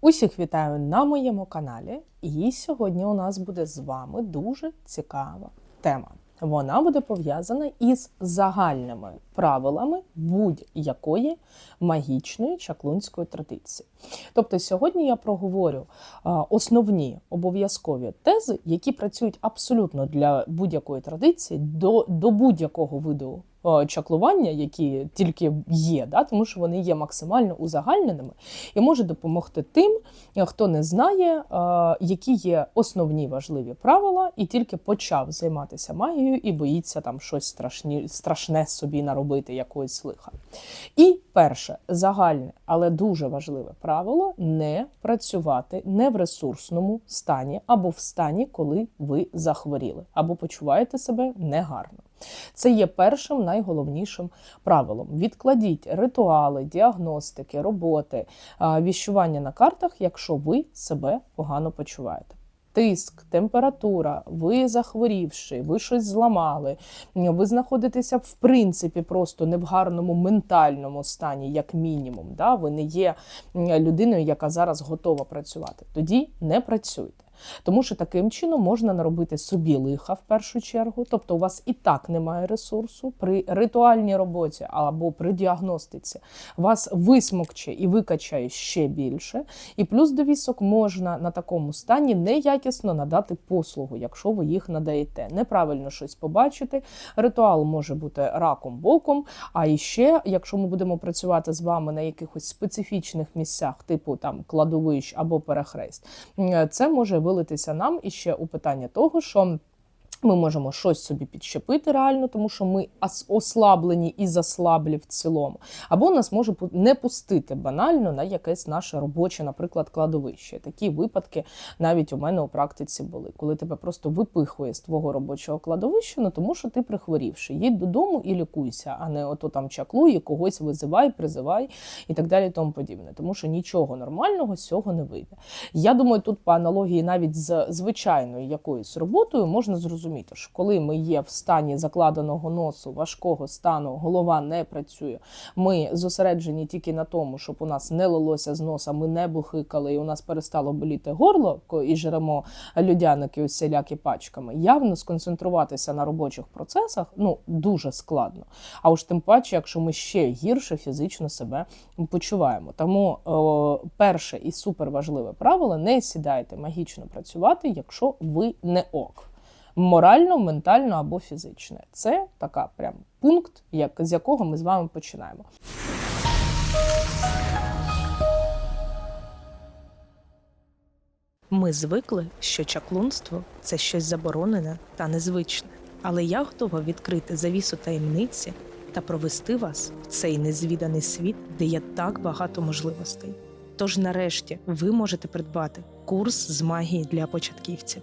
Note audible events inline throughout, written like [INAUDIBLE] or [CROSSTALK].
Усіх вітаю на моєму каналі, і сьогодні у нас буде з вами дуже цікава тема. Вона буде пов'язана із загальними правилами будь-якої магічної чаклунської традиції. Тобто, сьогодні я проговорю основні обов'язкові тези, які працюють абсолютно для будь-якої традиції, до, до будь-якого виду чаклування, які тільки є, да, тому що вони є максимально узагальненими і може допомогти тим, е, хто не знає, е, які є основні важливі правила, і тільки почав займатися магією і боїться там щось страшні, страшне собі наробити, якогось лиха. І перше, загальне, але дуже важливе правило не працювати не в ресурсному стані або в стані, коли ви захворіли, або почуваєте себе негарно. Це є першим найголовнішим правилом. Відкладіть ритуали, діагностики, роботи, віщування на картах, якщо ви себе погано почуваєте. Тиск, температура, ви захворівши, ви щось зламали, ви знаходитеся в принципі просто не в гарному ментальному стані, як мінімум. Да? Ви не є людиною, яка зараз готова працювати. Тоді не працюйте. Тому що таким чином можна наробити собі лиха в першу чергу. Тобто у вас і так немає ресурсу при ритуальній роботі або при діагностиці. Вас висмокче і викачає ще більше. І плюс довісок можна на такому стані неякісно надати послугу, якщо ви їх надаєте. Неправильно щось побачити. Ритуал може бути раком боком. А іще, якщо ми будемо працювати з вами на якихось специфічних місцях, типу там кладовищ або перехрест, це може вилитися нам іще у питання того, що. Ми можемо щось собі підщепити реально, тому що ми ослаблені і заслаблі в цілому. Або нас може не пустити банально на якесь наше робоче, наприклад, кладовище. Такі випадки навіть у мене у практиці були, коли тебе просто випихує з твого робочого кладовища, ну тому що ти прихворівши. Їдь додому і лікуйся, а не ото там чаклуй, когось визивай, призивай і так далі, тому подібне. Тому що нічого нормального з цього не вийде. Я думаю, тут по аналогії навіть з звичайною якоюсь роботою можна зрозуміти, що коли ми є в стані закладеного носу, важкого стану, голова не працює. Ми зосереджені тільки на тому, щоб у нас не лилося з носа, ми не бухикали, і у нас перестало боліти горло, і жремо людяники усілякі пачками. Явно сконцентруватися на робочих процесах ну дуже складно. А уж тим паче, якщо ми ще гірше фізично себе почуваємо. Тому о, перше і суперважливе правило: не сідайте магічно працювати, якщо ви не ок. Морально, ментально або фізично. Це така прям пункт, як, з якого ми з вами починаємо. Ми звикли, що чаклунство це щось заборонене та незвичне. Але я готова відкрити завісу таємниці та провести вас в цей незвіданий світ, де є так багато можливостей. Тож, нарешті, ви можете придбати курс з магії для початківців.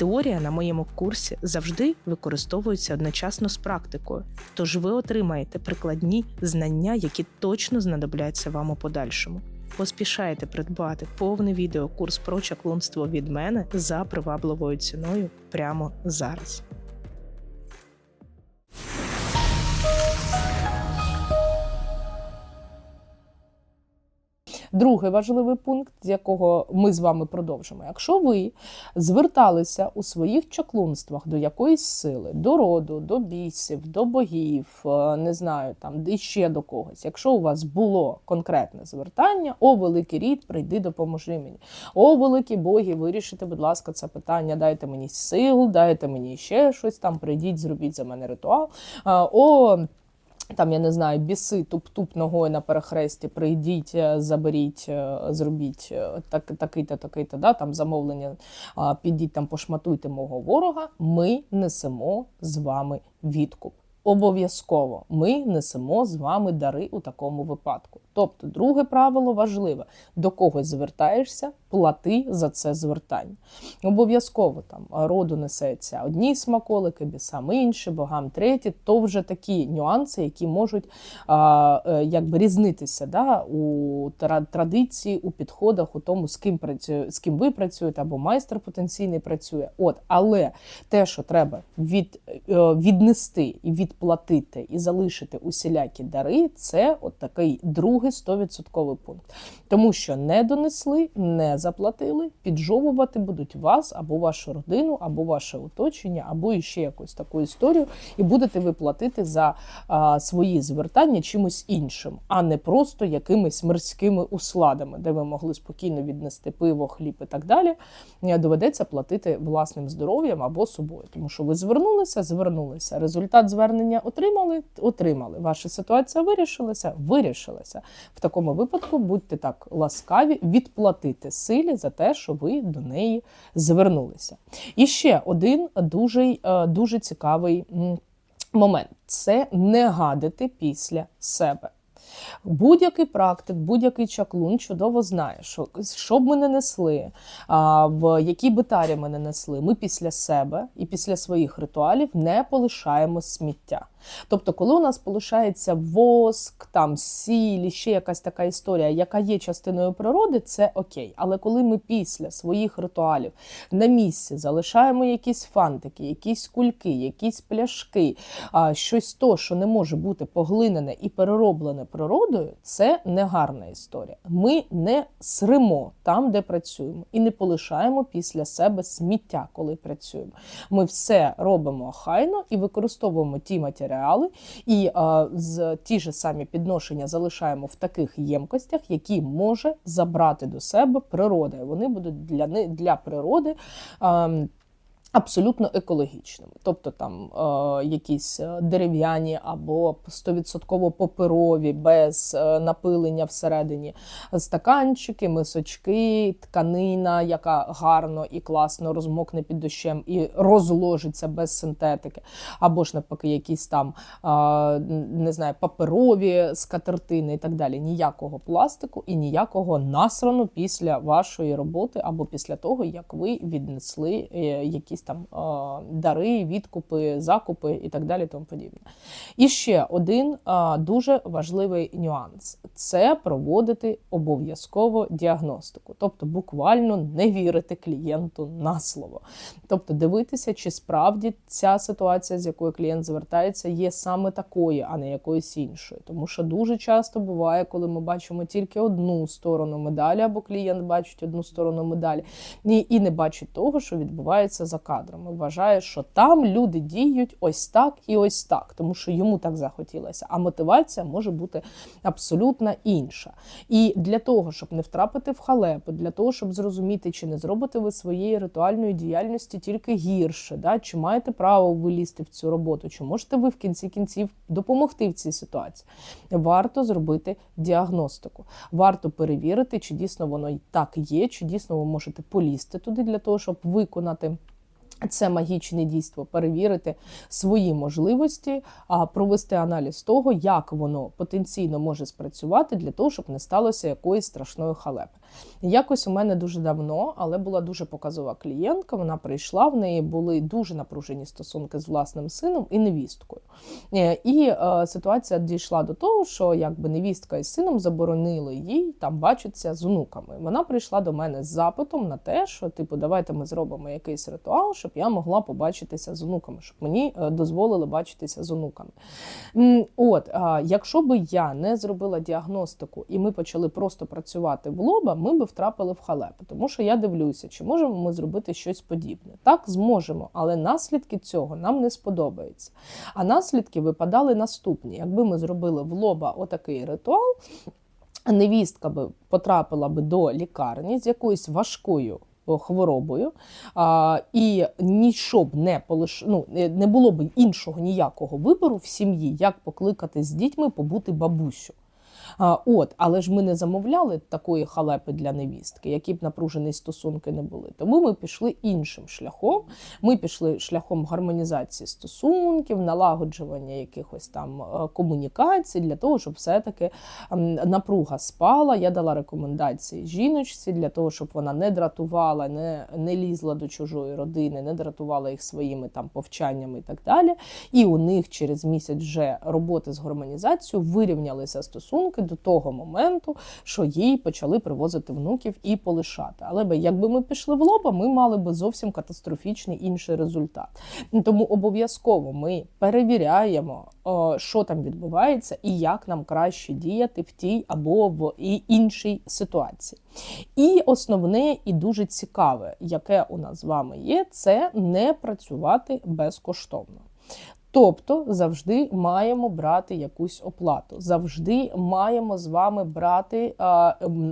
Теорія на моєму курсі завжди використовується одночасно з практикою, тож ви отримаєте прикладні знання, які точно знадобляться вам у подальшому. Поспішайте придбати повний відеокурс про чаклунство від мене за привабливою ціною прямо зараз. Другий важливий пункт, з якого ми з вами продовжимо. Якщо ви зверталися у своїх чаклунствах до якоїсь сили, до роду, до бісів, до богів, е, не знаю, там і ще до когось. Якщо у вас було конкретне звертання, о, великий рід, прийди, допоможи мені. О, великі боги, вирішите, будь ласка, це питання. Дайте мені сил, дайте мені ще щось там, прийдіть, зробіть за мене ритуал. Е, О, там, я не знаю, біси, туп-туп ногою на перехресті, прийдіть, е, заберіть, е, зробіть е, так, такий-то, такий-то, да, там замовлення, підіть там, пошматуйте мого ворога. Ми несемо з вами відкуп. Обов'язково ми несемо з вами дари у такому випадку. Тобто, друге правило важливе: до когось звертаєшся, плати за це звертання. Обов'язково там роду несеться одні смаколики, бісам інші, богам треті. То вже такі нюанси, які можуть а, е, якби різнитися да, у традиції, у підходах, у тому, з ким працює, з ким ви працюєте, або майстер потенційний працює. От, але те, що треба від, е, віднести і відплатити, і залишити усілякі дари, це от такий другий 100% пункт. Тому що не донесли, не заплатили, піджовувати будуть вас або вашу родину, або ваше оточення, або іще якусь таку історію, і будете ви платити за а, свої звертання чимось іншим, а не просто якимись мирськими усладами, де ви могли спокійно віднести пиво, хліб і так далі. Е, Доведеться платити власним здоров'ям або собою, тому що ви звернулися, звернулися. Результат звернення отримали, отримали. Ваша ситуація вирішилася, вирішилася. В такому випадку будьте так ласкаві відплатити силі за те, що ви до неї звернулися. І ще один дуже, е, дуже цікавий момент це не гадити після себе. Будь-який практик, будь-який чаклун чудово знає, що що б ми не несли, а, в якій би тарі ми не несли, ми після себе і після своїх ритуалів не полишаємо сміття. Тобто, коли у нас полишається воск, там сіль, ще якась така історія, яка є частиною природи, це окей. Але коли ми після своїх ритуалів на місці залишаємо якісь фантики, якісь кульки, якісь пляшки, щось то, що не може бути поглинене і перероблене природою, це не гарна історія. Ми не сримо там, де працюємо, і не полишаємо після себе сміття, коли працюємо. Ми все робимо охайно і використовуємо ті матеріали, і а, з ті ж самі підношення залишаємо в таких ємкостях, які може забрати до себе природа. Вони будуть для, для природи. А, Абсолютно екологічними, тобто там е, якісь е, дерев'яні або 100% паперові, без е, напилення всередині стаканчики, мисочки, тканина, яка гарно і класно розмокне під дощем і розложиться без синтетики, або ж навпаки, якісь там е, не знаю, паперові скатертини і так далі. Ніякого пластику і ніякого насрану після вашої роботи або після того, як ви віднесли е, якісь там дари, відкупи, закупи і так далі. Тому подібне. І ще один дуже важливий нюанс це проводити обов'язково діагностику, тобто буквально не вірити клієнту на слово. Тобто дивитися, чи справді ця ситуація, з якою клієнт звертається, є саме такою, а не якоюсь іншою. Тому що дуже часто буває, коли ми бачимо тільки одну сторону медалі, або клієнт бачить одну сторону медалі, і не бачить того, що відбувається за кадрами. Вважає, що там люди діють ось так і ось так, тому що йому так захотілося. А мотивація може бути абсолютно інша. І для того, щоб не втрапити в халепу, для того, щоб зрозуміти, чи не зробите ви своєї ритуальної діяльності тільки гірше, да? чи маєте право вилізти в цю роботу, чи можете ви в кінці кінців допомогти в цій ситуації. Варто зробити діагностику, варто перевірити, чи дійсно воно і так є, чи дійсно ви можете полізти туди для того, щоб виконати. Це магічне дійство, перевірити свої можливості, а провести аналіз того, як воно потенційно може спрацювати для того, щоб не сталося якоїсь страшної халепи. Якось у мене дуже давно, але була дуже показова клієнтка. Вона прийшла, в неї були дуже напружені стосунки з власним сином і невісткою. Е, І е, ситуація дійшла до того, що якби невістка із сином заборонили їй там бачитися з онуками. Вона прийшла до мене з запитом на те, що типу, давайте ми зробимо якийсь ритуал, щоб я могла побачитися з онуками, щоб мені е, дозволили бачитися з онуками. От, якщо би я не зробила діагностику і ми почали просто працювати в лоба, ми би втрапили в халепу. Тому що я дивлюся, чи можемо ми зробити щось подібне. Так, зможемо, але наслідки цього нам не сподобаються. А наслідки випадали наступні: якби ми зробили в лоба отакий ритуал, невістка би потрапила би до лікарні з якоюсь важкою. Хворобою, а, і нічого б не полиш... ну, не не було б іншого ніякого вибору в сім'ї, як покликати з дітьми побути бабусю. От, але ж ми не замовляли такої халепи для невістки, які б напружені стосунки не були. Тому ми пішли іншим шляхом. Ми пішли шляхом гармонізації стосунків, налагоджування якихось там е, комунікацій для того, щоб все-таки напруга спала. Я дала рекомендації жіночці для того, щоб вона не дратувала, не, не лізла до чужої родини, не дратувала їх своїми там повчаннями і так далі. І у них через місяць вже роботи з гармонізацією вирівнялися стосунки до того моменту, що їй почали привозити внуків і полишати. Але би якби ми пішли в лоба, ми мали би зовсім катастрофічний інший результат. Тому обов'язково ми перевіряємо, що там відбувається і як нам краще діяти в тій або в іншій ситуації. І основне і дуже цікаве, яке у нас з вами є, це не працювати безкоштовно. Тобто завжди маємо брати якусь оплату, завжди маємо з вами брати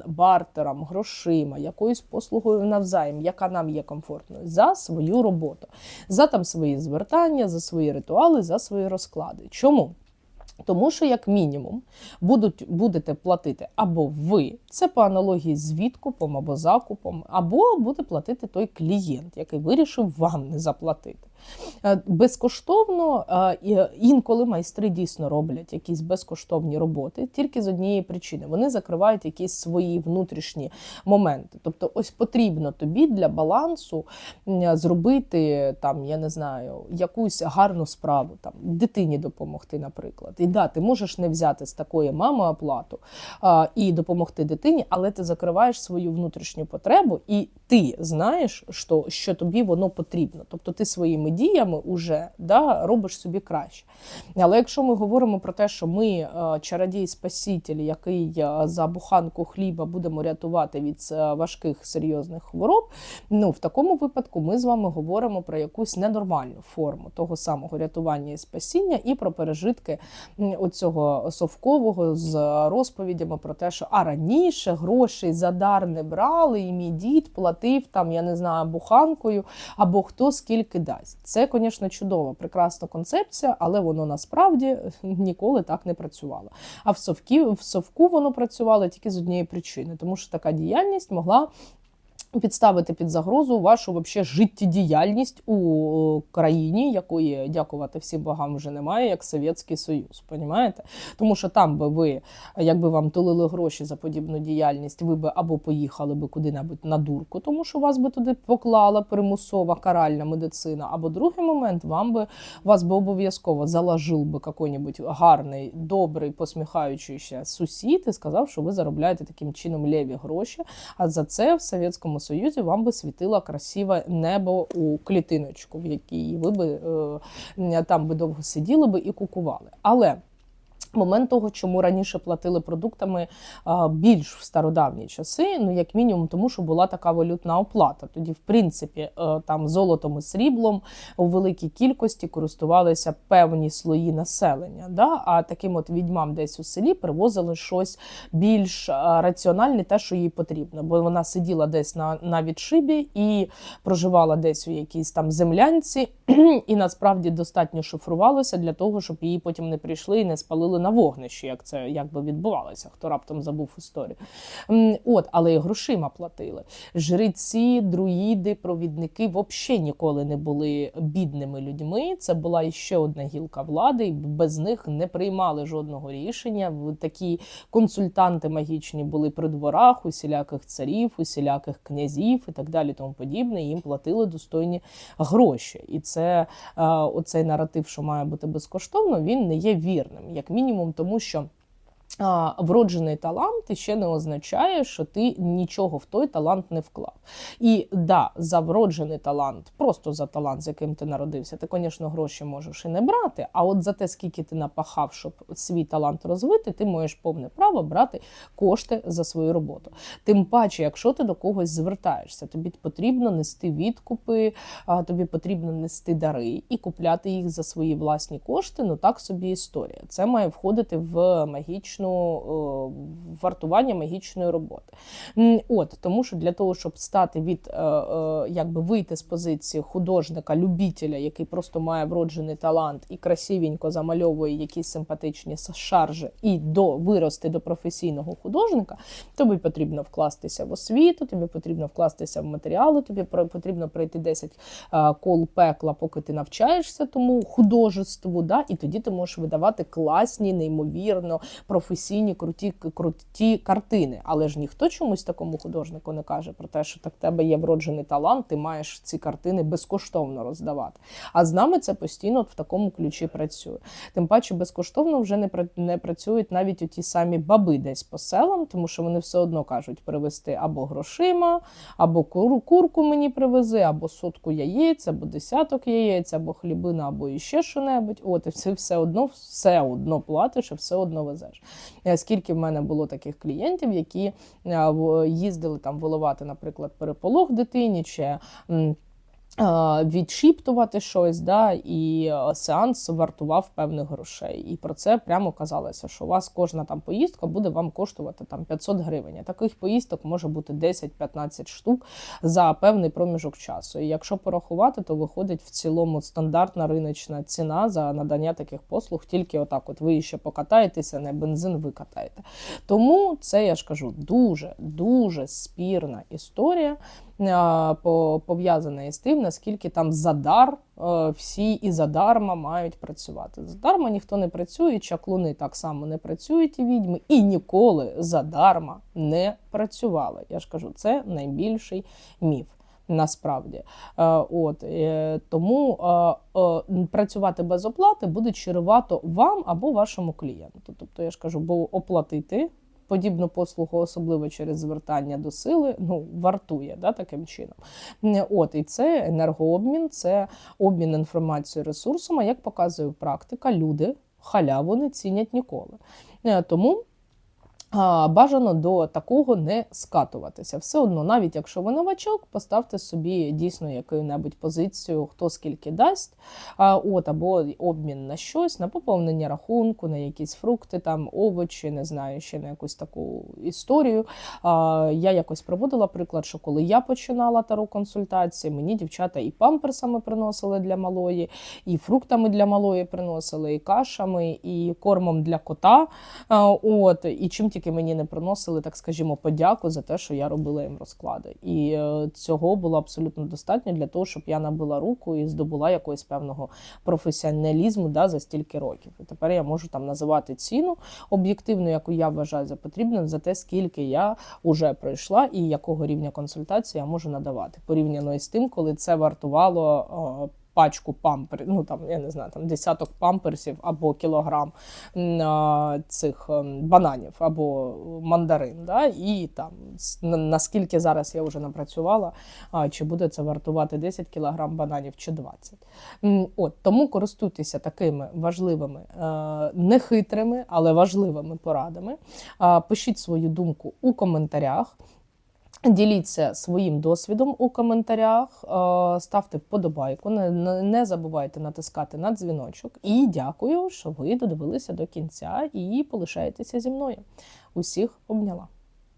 бартером, грошима, якоюсь послугою навзаєм, яка нам є комфортною, за свою роботу, за там свої звертання, за свої ритуали, за свої розклади. Чому? Тому що, як мінімум, будуть, будете платити або ви, це по аналогії з відкупом або закупом, або буде платити той клієнт, який вирішив вам не заплатити. Е, Безкоштовно е, інколи майстри дійсно роблять якісь безкоштовні роботи тільки з однієї причини. Вони закривають якісь свої внутрішні моменти. Тобто, ось потрібно тобі для балансу зробити там, я не знаю, якусь гарну справу, там дитині допомогти, наприклад. І да, ти можеш не взяти з такої мами оплату а, і допомогти дитині, але ти закриваєш свою внутрішню потребу, і ти знаєш, що, що тобі воно потрібно. Тобто ти своїми діями уже да, робиш собі краще. Але якщо ми говоримо про те, що ми е, чародій спаситель, який е, за буханку хліба будемо рятувати від е, важких серйозних хвороб, ну в такому випадку ми з вами говоримо про якусь ненормальну форму того самого рятування і спасіння, і про пережитки оцього совкового з розповідями про те, що а раніше грошей за дар не брали, і мій дід платив там, я не знаю, буханкою або хто скільки дасть. Це, звісно, чудова, прекрасна концепція, але воно насправді ніколи так не працювало. А в совкі в совку воно працювало тільки з однієї причини, тому що така діяльність могла. Підставити під загрозу вашу вообще життєдіяльність у країні, якої дякувати всім богам вже немає, як Совєтський Союз. Понімаєте? Тому що там би ви, якби вам тулили гроші за подібну діяльність, ви би або поїхали би куди-небудь на дурку, тому що вас би туди поклала примусова каральна медицина. Або другий момент, вам би вас би обов'язково заложив би який-небудь гарний, добрий, посміхаючийся сусід і сказав, що ви заробляєте таким чином леві гроші. А за це в Совєтському Союзі вам би світило красиве небо у клітиночку, в якій ви би е, там би довго сиділи би і кукували. Але Момент того, чому раніше платили продуктами більш в стародавні часи, ну як мінімум, тому що була така валютна оплата. Тоді, в принципі, е, там золотом і сріблом у великій кількості користувалися певні слої населення. Да? А таким от відьмам десь у селі привозили щось більш раціональне, те, що їй потрібно. Бо вона сиділа десь на, на відшибі і проживала десь у якійсь там землянці, [CLEARS THROAT] і насправді достатньо шифрувалося для того, щоб її потім не прийшли і не спалили на вогнищі, як це як би відбувалося, хто раптом забув історію. От, але і грошима платили. Жриці, друїди, провідники взагалі ніколи не були бідними людьми. Це була іще одна гілка влади, і без них не приймали жодного рішення. Такі консультанти магічні були при дворах, усіляких царів, усіляких князів і так далі, тому подібне. Їм платили достойні гроші. І це е, оцей наратив, що має бути безкоштовно, він не є вірним, як мінімум, тому що. Вроджений талант ще не означає, що ти нічого в той талант не вклав. І да, за вроджений талант, просто за талант, з яким ти народився, ти, звісно, гроші можеш і не брати. А от за те, скільки ти напахав, щоб свій талант розвити, ти маєш повне право брати кошти за свою роботу. Тим паче, якщо ти до когось звертаєшся, тобі потрібно нести відкупи, тобі потрібно нести дари і купляти їх за свої власні кошти. Ну так собі історія. Це має входити в магічну магічну е, вартування магічної роботи. От тому, що для того, щоб стати від е, е, якби вийти з позиції художника, любителя, який просто має вроджений талант і красивенько замальовує якісь симпатичні шаржі, і до вирости до професійного художника, тобі потрібно вкластися в освіту, тобі потрібно вкластися в матеріали, тобі потрібно пройти 10 е, кол пекла, поки ти навчаєшся тому художеству, да, і тоді ти можеш видавати класні, неймовірно професійні, круті, круті картини. Але ж ніхто чомусь такому художнику не каже про те, що так в тебе є вроджений талант, ти маєш ці картини безкоштовно роздавати. А з нами це постійно в такому ключі працює. Тим паче безкоштовно вже не пра- не працюють навіть у ті самі баби десь по селам, тому що вони все одно кажуть привезти або грошима, або кур, курку мені привези, або сотку яєць, або десяток яєць, або хлібина, або іще що-небудь. От і це все одно, все одно платиш і все одно везеш. Е, Скільки в мене було таких клієнтів, які е, їздили там виливати, наприклад, переполох дитині чи. Е, Відшіптувати щось, да, і е, сеанс вартував певних грошей. І про це прямо казалося, що у вас кожна там поїздка буде вам коштувати там 500 гривень. Таких поїздок може бути 10-15 штук за певний проміжок часу. І якщо порахувати, то виходить в цілому стандартна риночна ціна за надання таких послуг, тільки отак, от ви ще покатаєтеся, не бензин ви катаєте. Тому це я ж кажу дуже дуже спірна історія. А, по- Пов'язана із тим, наскільки там задар е, всі і задарма мають працювати. Задарма ніхто не працює, чаклуни так само не працюють і відьми, і ніколи задарма не працювали. Я ж кажу, це найбільший міф. Насправді, Е, от е, тому е, е, працювати без оплати буде чарувато вам або вашому клієнту. Тобто, я ж кажу, бо оплатити подібну послугу, особливо через звертання до сили, ну вартує да, таким чином. От і це енергообмін, це обмін інформацією ресурсами. Як показує практика, люди халяву не цінять ніколи. Е, Тому бажано до такого не скатуватися. Все одно, навіть якщо ви новачок, поставте собі дійсно яку-небудь позицію, хто скільки дасть, от, або обмін на щось, на поповнення рахунку, на якісь фрукти, там, овочі, не знаю, ще на якусь таку історію. Я якось проводила приклад, що коли я починала тару консультації, мені дівчата і памперсами приносили для малої, і фруктами для малої приносили, і кашами, і кормом для кота. От і чим тільки мені не приносили, так скажімо, подяку за те, що я робила їм розклади. І е, цього було абсолютно достатньо для того, щоб я набила руку і здобула якогось певного професіоналізму да, за стільки років. І тепер я можу там називати ціну об'єктивну, яку я вважаю за потрібне, за те, скільки я вже пройшла і якого рівня консультації я можу надавати. Порівняно із тим, коли це вартувало. Пачку памперів, ну там я не знаю, там десяток памперсів або кілограм а, цих ем, бананів або мандарин. Да? І там наскільки зараз я вже напрацювала, а, чи буде це вартувати 10 кілограм бананів чи 20. От тому користуйтеся такими важливими, е, нехитрими, але важливими порадами. Пишіть свою думку у коментарях. Діліться своїм досвідом у коментарях, е, ставте вподобайку, не, забувайте натискати на дзвіночок. І дякую, що ви додивилися до кінця і полишаєтеся зі мною. Усіх обняла.